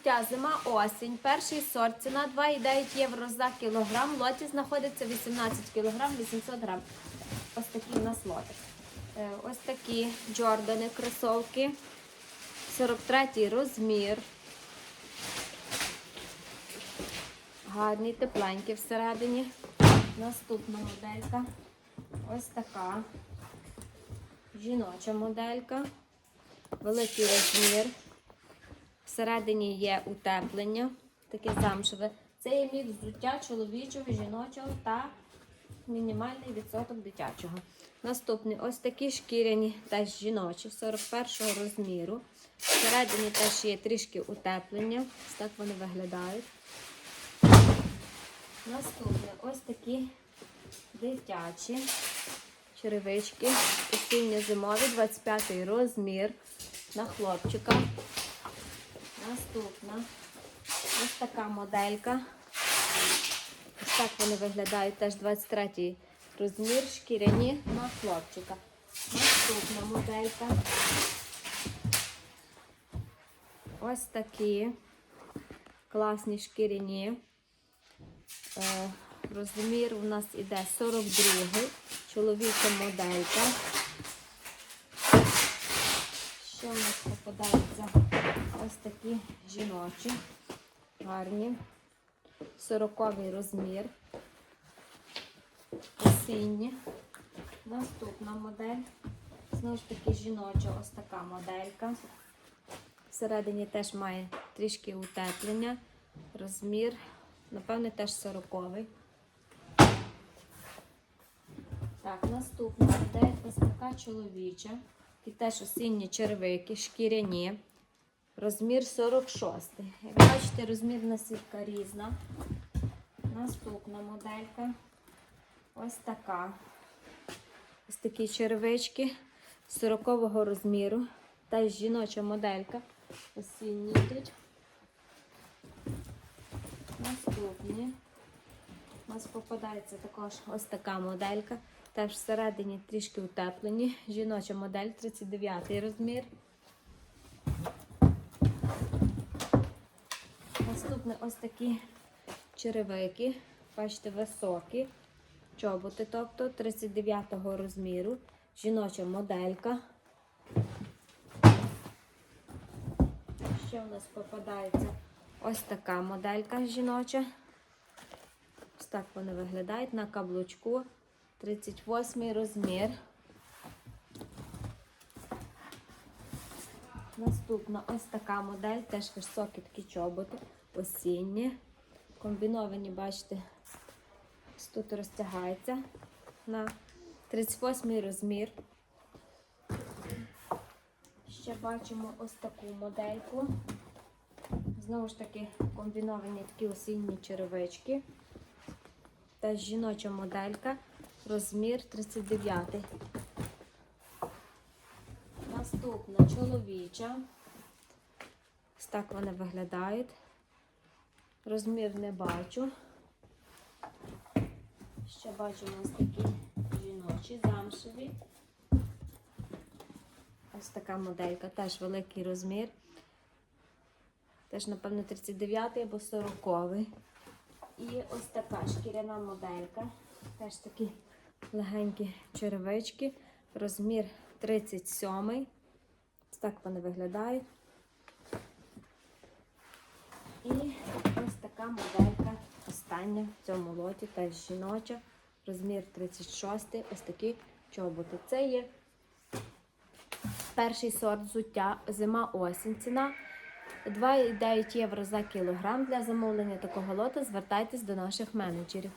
взуття зима осінь. Перший сорт. Ціна 2,9 євро за кілограм. Лоті знаходиться 18 кілограм 800 грам. Ось такі у нас лоти. Е, Ось такі Джордани, кросовки. 43 розмір. Гарні, тепленькі всередині. Наступна моделька. Ось така. Жіноча моделька. Великий розмір. Всередині є утеплення, таке замшеве. Це є мікс взуття чоловічого, жіночого та мінімальний відсоток дитячого. Наступний ось такі шкіряні, теж жіночі, 41-го розміру. Всередині теж є трішки утеплення. Ось так вони виглядають. Наступне ось такі дитячі черевички. Осінньо-зимові, 25-й розмір на хлопчика. Наступна ось така моделька. Ось так вони виглядають теж 23-й розмір, шкіряні на хлопчика. Наступна моделька. Ось такі класні шкіряні. Е, Розмір у нас іде 42-й, чоловіча моделька. Ще у нас попадаються ось такі жіночі, гарні, 40 розмір, осінні. Наступна модель. Знову ж таки жіноча ось така моделька. Всередині теж має трішки утеплення. Розмір, напевне, теж 40 Так, наступна модель ось така чоловіча. І теж осінні червики, шкіряні. Розмір 46. Як бачите, розмірна сітка різна. Наступна моделька. Ось така. Ось такі червички 40 розміру. Та жіноча моделька. Осінні йдуть. Наступні. У нас попадається також ось така моделька. Теж всередині трішки утеплені. Жіноча модель 39 розмір. Наступне ось такі черевики. Бачите, високі. Чоботи, тобто 39 розміру. Жіноча моделька. Ще у нас попадається ось така моделька жіноча. Ось так вони виглядають на каблучку. 38 розмір. Наступна ось така модель, теж високі такі чоботи, осінні. Комбіновані, бачите, тут розтягається на 38 розмір. Ще бачимо ось таку модельку. Знову ж таки, комбіновані такі осінні черевички. Теж жіноча моделька. Розмір 39. Наступна чоловіча. Ось так вони виглядають. Розмір не бачу. Ще бачимо ось такі жіночі, замшеві. Ось така моделька, теж великий розмір. Теж, напевно, 39 або 40. І ось така шкіряна моделька. Теж такі легенькі черевички. Розмір 37. Ось так вони виглядають. І така моделька. Остання в цьому лоті, теж жіноча. Розмір 36. Ось такі чоботи. Це є перший сорт взуття зима-осінь. Ціна 2,9 євро за кілограм. Для замовлення такого лота звертайтесь до наших менеджерів.